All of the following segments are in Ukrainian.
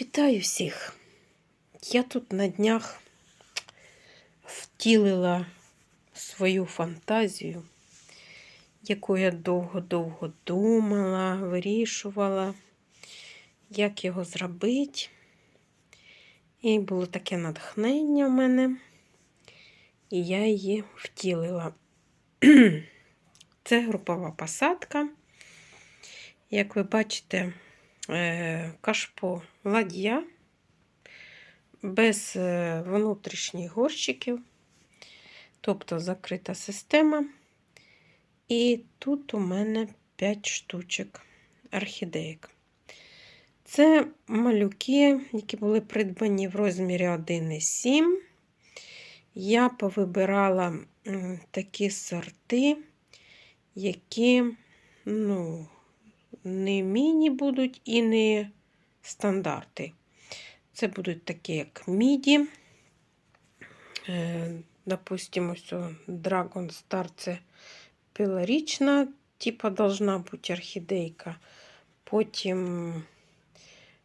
Вітаю всіх! Я тут на днях втілила свою фантазію, яку я довго-довго думала, вирішувала, як його зробити. І було таке натхнення в мене, і я її втілила. Це групова посадка. Як ви бачите, кашпо ладья без е, внутрішніх горщиків, тобто закрита система. І тут у мене 5 штучок орхідеїк. Це малюки, які були придбані в розмірі 1,7. Я повибирала такі сорти, які, ну, не міні будуть і не стандарти. Це будуть такі, як міді. Е, Допустимо, ось Dragon Star це пилорічна, типа должна бути орхідейка. Потім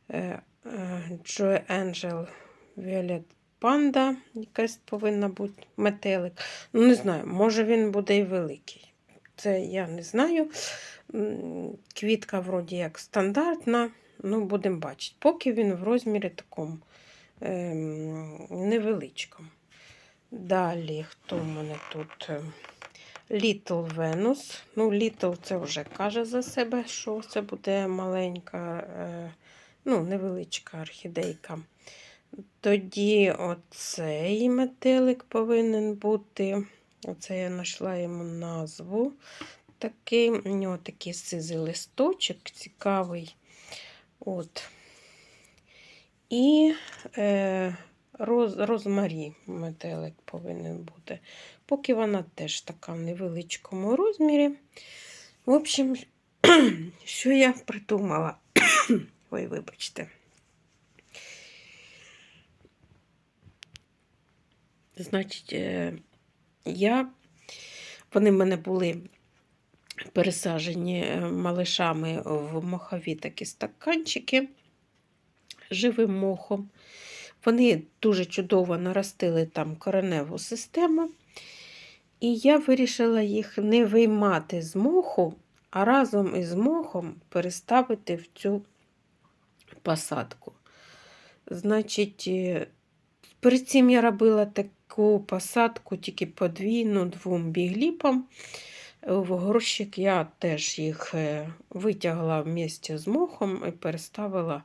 е, е, Joy Angel Violet Panda, якась повинна бути метелик. Ну, не знаю, може він буде і великий. Це я не знаю. Квітка вроді як стандартна, ну будемо бачити. Поки він в розмірі такому ем, невеличкому. Далі, хто в мене тут? Little Venus. Ну, Little це вже каже за себе, що це буде маленька, е, ну, невеличка орхідейка. Тоді оцей метелик повинен бути. Оце я знайшла йому назву. Такий, у нього такий сизий листочок, цікавий. От. І е, роз, розмарі метелик повинен бути. Поки вона теж така в невеличкому розмірі. В общем, що я придумала? Ой, вибачте. Значить, е, я, вони в мене були пересаджені е, малишами в мохові такі стаканчики живим мохом. Вони дуже чудово наростили там кореневу систему. І я вирішила їх не виймати з моху, а разом із мохом переставити в цю посадку. Значить, е, перед цим я робила таку посадку тільки подвійну двом бігліпам. В горщик я теж їх е, витягла вместе з мохом і переставила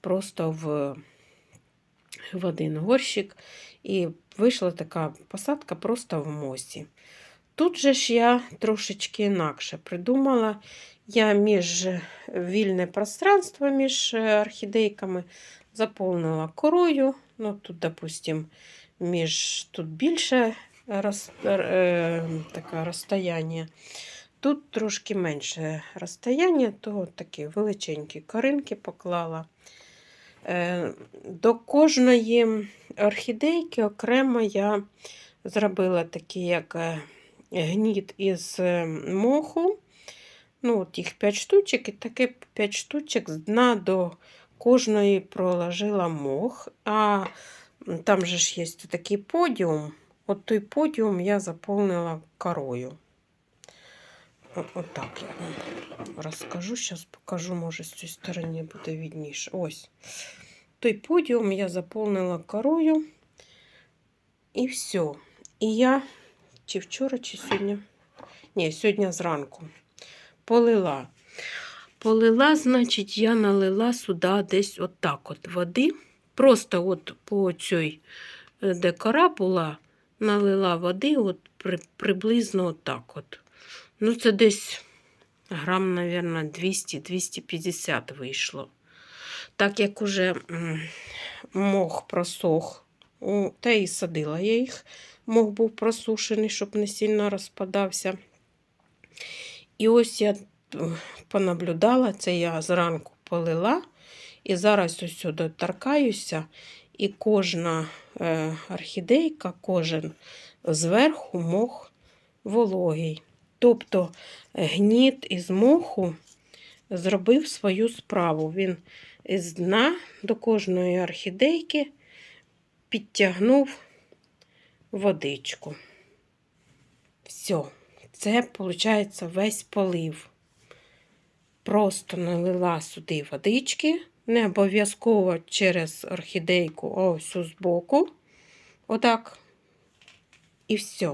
просто в, в один горщик. І вийшла така посадка просто в мосі. Тут же ж я трошечки інакше придумала. Я між вільне пространство між е, орхідейками заповнила корою. Ну, Тут, допустим, між тут більше роз, е, таке розстояння. Тут трошки менше розстояння, то такі величенькі коринки поклала. Е, до кожної орхідейки окремо я зробила такі, як е, гніт із е, моху. Ну, от їх 5 штучок, і таке 5 штучок з дна до кожної проложила мох. А там же ж є такий подіум. От той подіум я заповнила корою. Отак я вам розкажу. Зараз покажу, може, з цієї сторони буде відніше. Ось. Той подіум я заповнила корою. І все. І я, чи вчора, чи сьогодні? Ні, сьогодні зранку полила. Полила, значить, я налила сюди десь отак от води. Просто от по цій, де кора була, налила води от при, приблизно отак от. Ну, це десь грам, мабуть, 200-250 вийшло. Так як уже мох просох, та і садила я їх, мох був просушений, щоб не сильно розпадався. І ось я понаблюдала, це я зранку полила, і зараз ось сюди торкаюся, і кожна е, орхідейка, кожен зверху мох вологий. Тобто гніт із моху зробив свою справу. Він з дна до кожної орхідейки підтягнув водичку. Все, це, виходить, весь полив. Просто налила сюди водички, не обов'язково через орхідейку, а ось збоку. Отак. І все.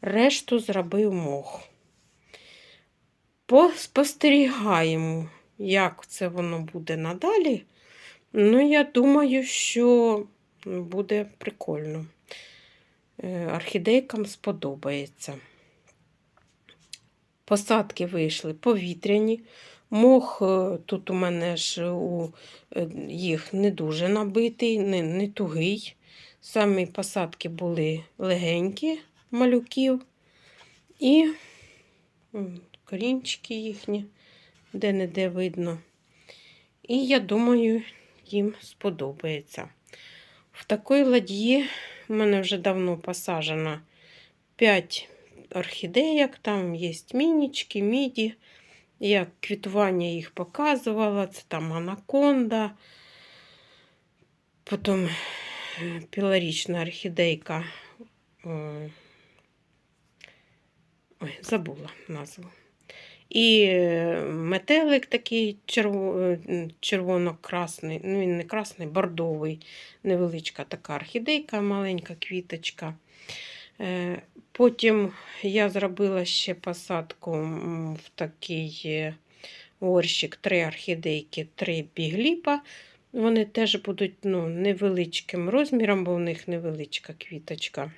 Решту зробив мох. Поспостерігаємо, як це воно буде надалі. Ну, я думаю, що буде прикольно. Е, Орхідейкам сподобається. Посадки вийшли повітряні. Мох е, тут у мене ж у е, їх не дуже набитий, не, не тугий. Самі посадки були легенькі малюків. І корінчики їхні, де-не-де видно. І я думаю, їм сподобається. В такій ладьї в мене вже давно посаджено 5 орхідеєк, там є мінічки, міді. Я квітування їх показувала, це там анаконда, потім е, пілорічна орхідейка. Ой, забула назву. І е, метелик такий черво- е, червоно-красний, ну він не красний, бордовий, невеличка така орхідейка, маленька квіточка. Е, Потім я зробила ще посадку в такий е, горщик три орхідейки, три бігліпа. Вони теж будуть ну, невеличким розміром, бо в них невеличка квіточка.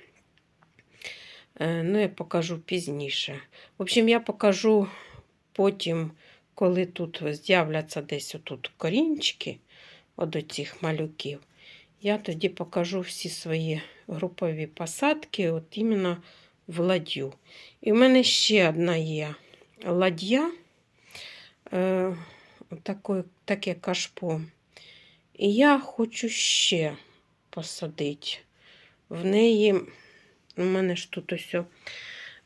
Е, Ну, я покажу пізніше. В общем, я покажу потім, коли тут з'являться десь отут корінчики от оцих малюків. Я тоді покажу всі свої групові посадки, от іменно в ладью. І в мене ще одна є ладья, е, таке, таке кашпо. І я хочу ще посадити. В неї, у мене ж тут ось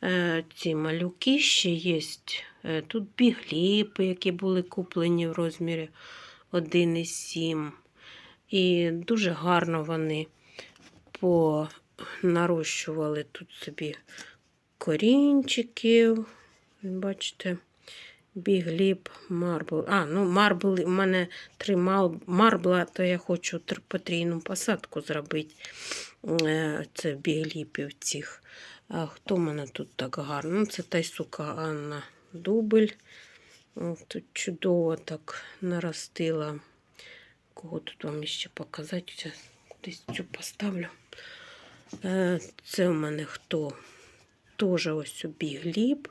е, ці малюки ще є. Е, Тут бігліпи, які були куплені в розмірі 1,7. І дуже гарно вони понарощували тут собі корінчиків. Бачите, бігліп, марбл. А, ну марбл, у мене три марбла, то я хочу потрійну посадку зробити. Е, Це бігліпів цих. А хто в мене тут так гарно? Ну, це тайсука Анна Дубль. Тут чудово так наростила. Кого тут вам ще показати? Десь цю поставлю. Е, Це у мене хто? Теж ось бігліп.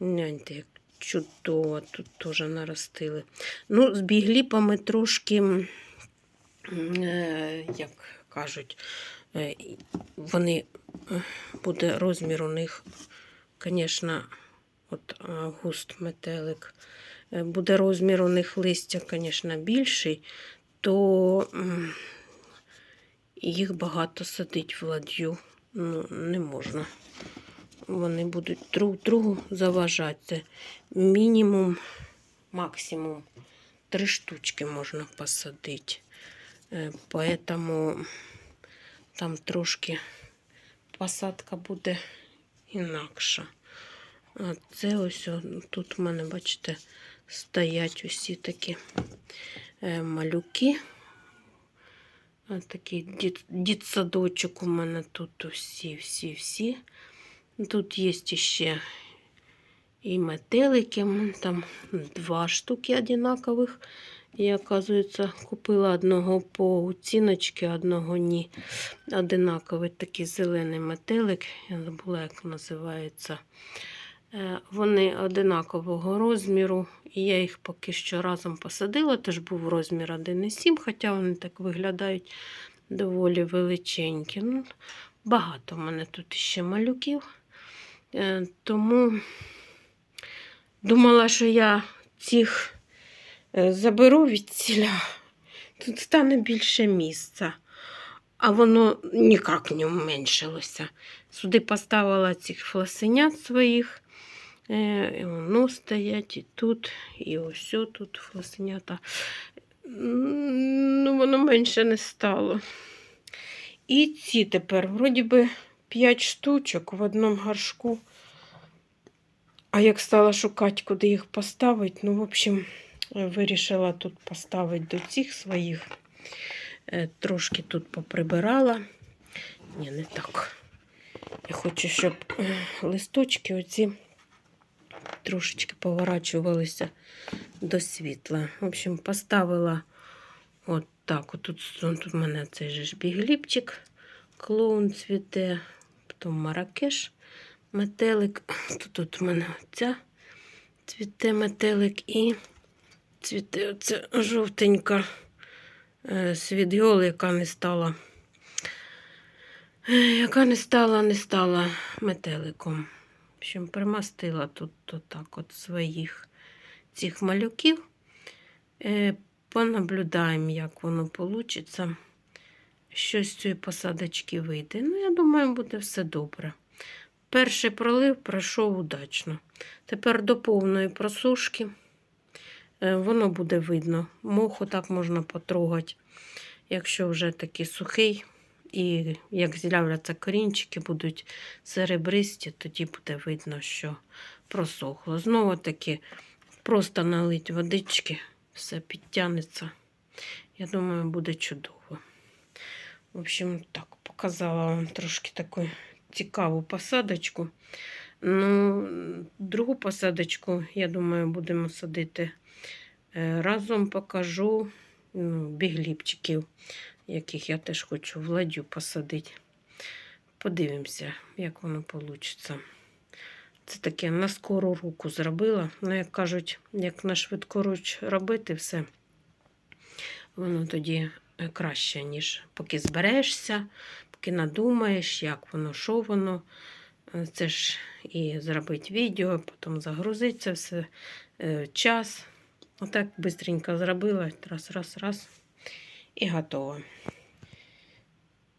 Гляньте, як чудово тут теж наростили. Ну, з бігліпами трошки, е, як кажуть, е, вони буде розмір у них, звісно, от август метелик. Буде розмір у них листя, звісно, більший, то їх багато садить в ладью. Ну, не можна. Вони будуть друг другу заважати. Мінімум, максимум три штучки можна посадити. Е, Поэтому там трошки посадка буде інакша. А це ось тут у мене, бачите, стоять усі такі е, малюки. Ось такий дід, дітсадочок у мене тут всі, всі, всі. Тут є ще і метелики, там два штуки одинакових. Я, оказується, купила одного по оціночці, одного ні. Одинаковий такий зелений метелик. Я забула, як називається. Е, Вони одинакового розміру, і я їх поки що разом посадила. Теж був розмір 1,7, хоча вони так виглядають доволі величенькі. Ну, багато в мене тут ще малюків. Е, Тому думала, що я цих е, заберу від ціля. Тут стане більше місця. А воно ніяк не уменшилося. Сюди поставила цих фласенят своїх. Е, і воно стоять і тут, і ось тут фласенята. воно менше не стало. І ці тепер, вроді би, 5 штучок в одному горшку. А як стала шукати, куди їх поставити, ну, в общем, вирішила тут поставити до цих своїх. Е, Трошки тут поприбирала. Ні, не так. Я хочу, щоб е, листочки оці трошечки поворачувалися до світла. В общем, поставила от так. От тут, у мене цей же бігліпчик, клоун цвіте, потім маракеш, метелик. Тут, у мене ця цвіте метелик і цвіте оця жовтенька е, свідгіол, яка не стала. е, Яка не стала, не стала метеликом. В общем, примастила тут отак от своїх цих малюків. Е, понаблюдаємо, як воно вийде. Що з цієї посадочки вийде. Ну, я думаю, буде все добре. Перший пролив пройшов удачно. Тепер до повної просушки. Е, Воно буде видно. Моху так можна потрогати, якщо вже такий сухий. І як з'являться корінчики, будуть серебристі, тоді буде видно, що просохло. Знову таки просто налить водички, все підтягнеться. Я думаю, буде чудово. В общем, так, показала вам трошки таку цікаву посадочку. Ну, другу посадочку, я думаю, будемо садити е, разом покажу ну, бігліпчиків, яких я теж хочу в ладю посадити. Подивимося, як воно вийде. Це таке на скору руку зробила. Ну, як кажуть, як на швидкоруч робити все, воно тоді е, краще, ніж поки зберешся, поки надумаєш, як воно, що воно. Е, Це ж і зробити відео, потім загрузити це все е, час. Отак швидко зробила, раз, раз, раз, і готово.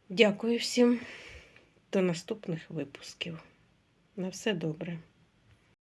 Дякую всім. До наступних випусків. На все добре.